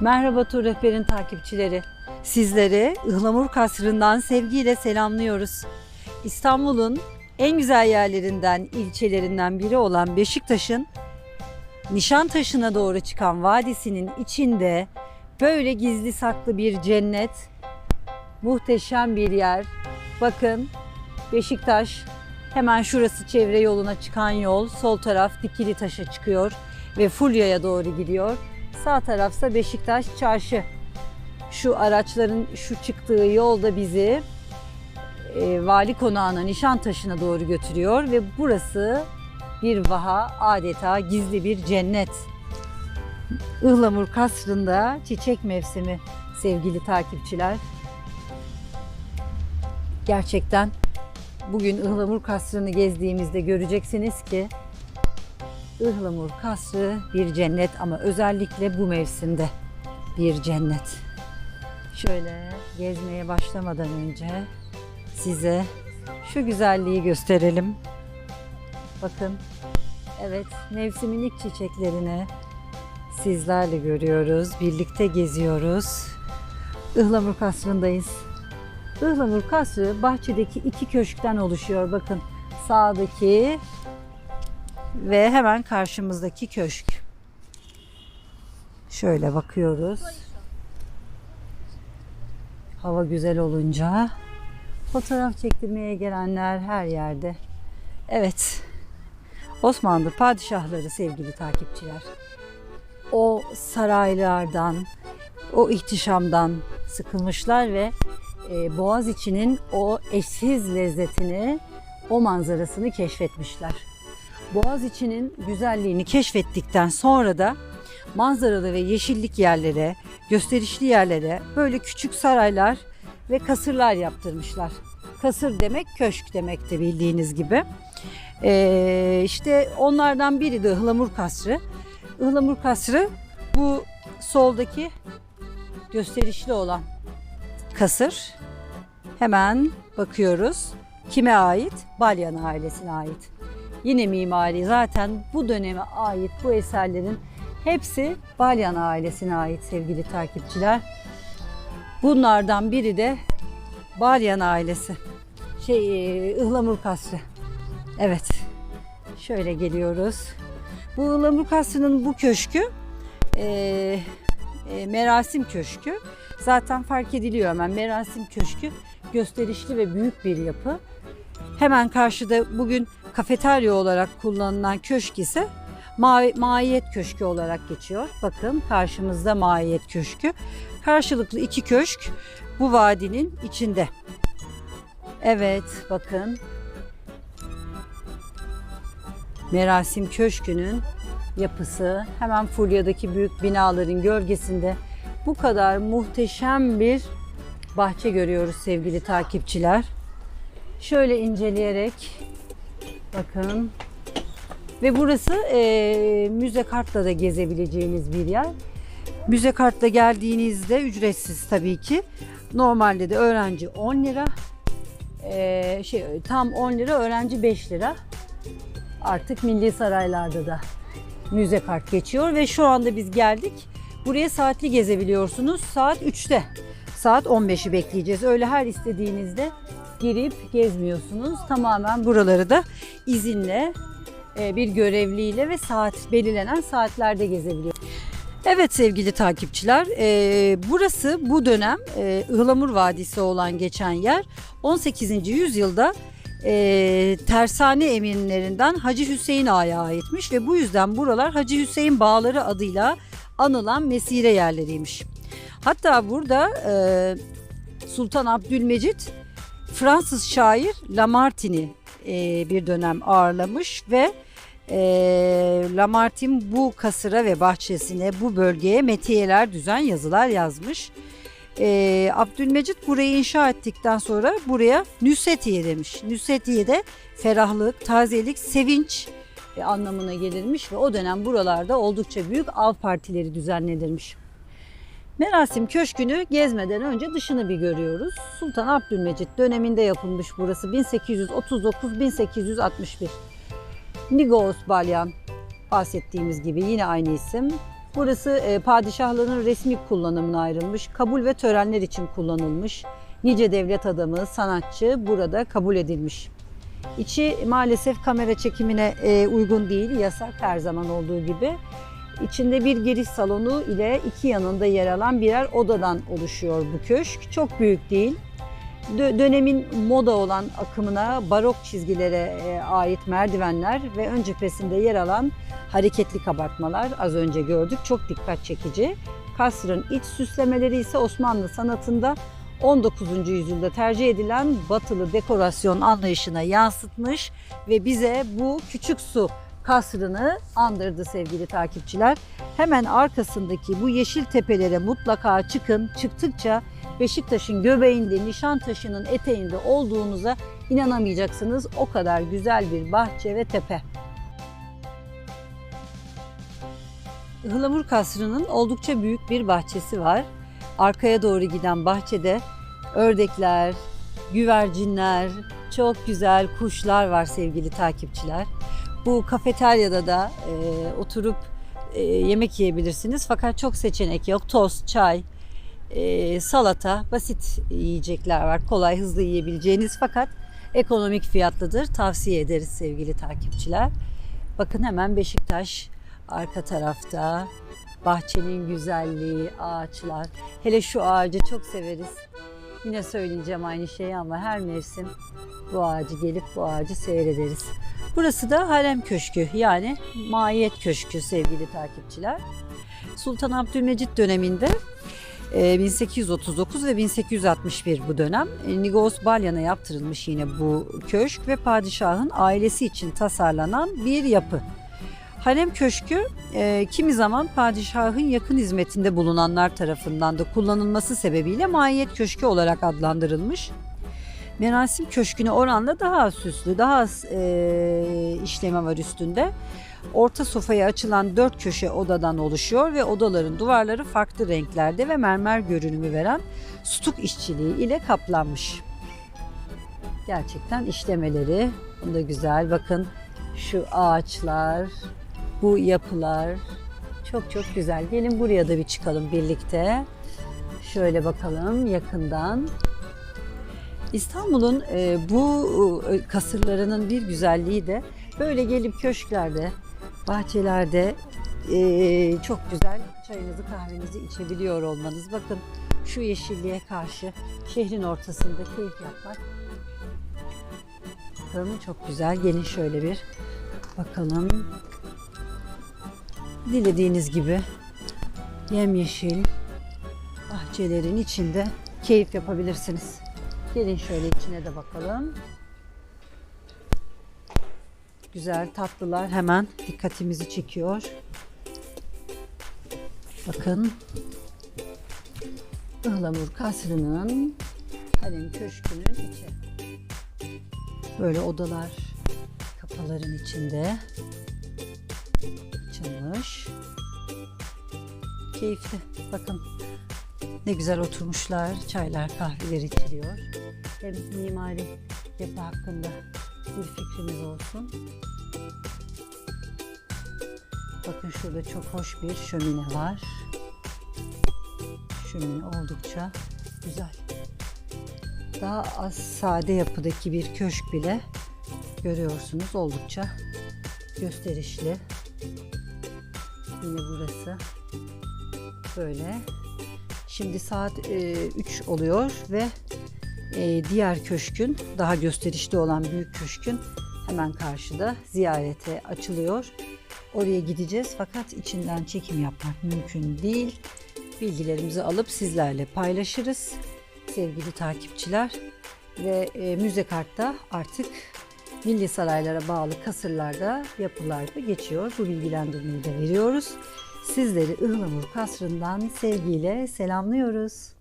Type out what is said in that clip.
Merhaba Tur Rehber'in takipçileri. Sizleri Ihlamur Kasrı'ndan sevgiyle selamlıyoruz. İstanbul'un en güzel yerlerinden, ilçelerinden biri olan Beşiktaş'ın Nişantaşı'na doğru çıkan vadisinin içinde böyle gizli saklı bir cennet, muhteşem bir yer. Bakın Beşiktaş hemen şurası çevre yoluna çıkan yol, sol taraf Dikili Taş'a çıkıyor ve Fulya'ya doğru gidiyor. Sağ tarafsa Beşiktaş Çarşı. Şu araçların şu çıktığı yol da bizi e, Vali Konağı'na, Nişantaşı'na doğru götürüyor ve burası bir vaha adeta gizli bir cennet. Ihlamur Kasrı'nda çiçek mevsimi sevgili takipçiler. Gerçekten bugün Ihlamur Kasrı'nı gezdiğimizde göreceksiniz ki Ihlamur Kasrı bir cennet ama özellikle bu mevsimde bir cennet. Şöyle gezmeye başlamadan önce size şu güzelliği gösterelim. Bakın. Evet, mevsimin ilk çiçeklerini sizlerle görüyoruz. Birlikte geziyoruz. Ihlamur Kasrı'ndayız. Ihlamur Kasrı bahçedeki iki köşkten oluşuyor. Bakın sağdaki ve hemen karşımızdaki köşk. Şöyle bakıyoruz. Hava güzel olunca fotoğraf çektirmeye gelenler her yerde. Evet. Osmanlı padişahları sevgili takipçiler. O saraylardan, o ihtişamdan sıkılmışlar ve e, Boğaz içinin o eşsiz lezzetini, o manzarasını keşfetmişler. Boğaz içinin güzelliğini keşfettikten sonra da manzaralı ve yeşillik yerlere, gösterişli yerlere böyle küçük saraylar ve kasırlar yaptırmışlar. Kasır demek köşk demek de bildiğiniz gibi. Ee, işte onlardan biri de Ihlamur Kasrı. Ihlamur Kasrı bu soldaki gösterişli olan kasır. Hemen bakıyoruz. Kime ait? Balyan ailesine ait. Yine mimari zaten bu döneme ait bu eserlerin hepsi Balyan ailesine ait sevgili takipçiler. Bunlardan biri de Balyan ailesi. Şey, e, Ihlamur Kasrı. Evet. Şöyle geliyoruz. Bu Ihlamur Kasrı'nın bu köşkü e, e, Merasim Köşkü. Zaten fark ediliyor hemen Merasim Köşkü gösterişli ve büyük bir yapı. Hemen karşıda bugün kafeterya olarak kullanılan köşk ise Ma- Maiyet Köşkü olarak geçiyor. Bakın karşımızda Maiyet Köşkü. Karşılıklı iki köşk bu vadinin içinde. Evet bakın Merasim Köşkü'nün yapısı hemen Fulya'daki büyük binaların gölgesinde bu kadar muhteşem bir bahçe görüyoruz sevgili takipçiler. Şöyle inceleyerek bakın ve burası e, müze kartla da gezebileceğiniz bir yer. Müze kartla geldiğinizde ücretsiz tabii ki. Normalde de öğrenci 10 lira. E, şey tam 10 lira öğrenci 5 lira. Artık milli saraylarda da müze kart geçiyor ve şu anda biz geldik. Buraya saatli gezebiliyorsunuz. Saat 3'te. Saat 15'i bekleyeceğiz. Öyle her istediğinizde girip gezmiyorsunuz. Tamamen buraları da izinle e, bir görevliyle ve saat belirlenen saatlerde gezebiliyor. Evet sevgili takipçiler, e, burası bu dönem e, Ihlamur Vadisi olan geçen yer 18. yüzyılda e, tersane eminlerinden Hacı Hüseyin Ağa'ya aitmiş ve bu yüzden buralar Hacı Hüseyin Bağları adıyla anılan mesire yerleriymiş. Hatta burada e, Sultan Abdülmecit Fransız şair Lamartine'i e, bir dönem ağırlamış ve e, Lamartine bu kasıra ve bahçesine bu bölgeye metiyeler düzen yazılar yazmış. E, Abdülmecit burayı inşa ettikten sonra buraya Nüsetiye demiş. Nüsetiye de ferahlık, tazelik, sevinç e, anlamına gelirmiş ve o dönem buralarda oldukça büyük av partileri düzenlenirmiş. Merasim Köşkü'nü gezmeden önce dışını bir görüyoruz. Sultan Abdülmecit döneminde yapılmış burası 1839-1861. Nigos Balyan bahsettiğimiz gibi yine aynı isim. Burası e, padişahlığın resmi kullanımına ayrılmış, kabul ve törenler için kullanılmış. Nice devlet adamı, sanatçı burada kabul edilmiş. İçi maalesef kamera çekimine e, uygun değil, yasak her zaman olduğu gibi. İçinde bir giriş salonu ile iki yanında yer alan birer odadan oluşuyor bu köşk. Çok büyük değil. Dö- dönemin moda olan akımına barok çizgilere e, ait merdivenler ve ön cephesinde yer alan hareketli kabartmalar az önce gördük. Çok dikkat çekici. Kasrın iç süslemeleri ise Osmanlı sanatında 19. yüzyılda tercih edilen batılı dekorasyon anlayışına yansıtmış ve bize bu küçük su kasrını andırdı sevgili takipçiler. Hemen arkasındaki bu yeşil tepelere mutlaka çıkın. Çıktıkça Beşiktaş'ın göbeğinde, Nişantaşı'nın eteğinde olduğunuza inanamayacaksınız. O kadar güzel bir bahçe ve tepe. Ihlamur Kasrı'nın oldukça büyük bir bahçesi var. Arkaya doğru giden bahçede ördekler, güvercinler, çok güzel kuşlar var sevgili takipçiler. Bu kafeteryada da e, oturup e, yemek yiyebilirsiniz fakat çok seçenek yok. Tost, çay, e, salata, basit yiyecekler var. Kolay, hızlı yiyebileceğiniz fakat ekonomik fiyatlıdır. Tavsiye ederiz sevgili takipçiler. Bakın hemen Beşiktaş arka tarafta. Bahçenin güzelliği, ağaçlar. Hele şu ağacı çok severiz. Yine söyleyeceğim aynı şeyi ama her mevsim bu ağacı gelip bu ağacı seyrederiz. Burası da Harem Köşkü yani Maiyet Köşkü sevgili takipçiler. Sultan Abdülmecit döneminde e, 1839 ve 1861 bu dönem e, Nigos Balyan'a yaptırılmış yine bu köşk ve padişahın ailesi için tasarlanan bir yapı. Harem Köşkü e, kimi zaman padişahın yakın hizmetinde bulunanlar tarafından da kullanılması sebebiyle Maiyet Köşkü olarak adlandırılmış. Merasim Köşkü'ne oranla daha süslü, daha e, işleme var üstünde. Orta sofaya açılan dört köşe odadan oluşuyor ve odaların duvarları farklı renklerde ve mermer görünümü veren stuk işçiliği ile kaplanmış. Gerçekten işlemeleri da güzel. Bakın şu ağaçlar, bu yapılar çok çok güzel. Gelin buraya da bir çıkalım birlikte. Şöyle bakalım yakından. İstanbul'un e, bu e, kasırlarının bir güzelliği de böyle gelip köşklerde, bahçelerde e, çok güzel çayınızı kahvenizi içebiliyor olmanız. Bakın şu yeşilliğe karşı şehrin ortasında keyif yapmak. Bakın çok güzel. Gelin şöyle bir bakalım. Dilediğiniz gibi yemyeşil bahçelerin içinde keyif yapabilirsiniz. Gelin şöyle içine de bakalım. Güzel tatlılar hemen dikkatimizi çekiyor. Bakın. Ihlamur kasrının Harem Köşkü'nün içi. Böyle odalar kapaların içinde açılmış. Keyifli. Bakın ne güzel oturmuşlar. Çaylar, kahveler içiliyor. Hem mimari yapı hakkında bir fikrimiz olsun. Bakın şurada çok hoş bir şömine var. Şömine oldukça güzel. Daha az sade yapıdaki bir köşk bile görüyorsunuz oldukça gösterişli. Yine burası böyle. Şimdi saat 3 oluyor ve e, diğer köşkün daha gösterişli olan büyük köşkün hemen karşıda ziyarete açılıyor. Oraya gideceğiz fakat içinden çekim yapmak mümkün değil. Bilgilerimizi alıp sizlerle paylaşırız sevgili takipçiler. Ve e, müze kartta artık milli saraylara bağlı kasırlarda yapılarda geçiyor. Bu bilgilendirmeyi de veriyoruz. Sizleri Ihlamur Kasrı'ndan sevgiyle selamlıyoruz.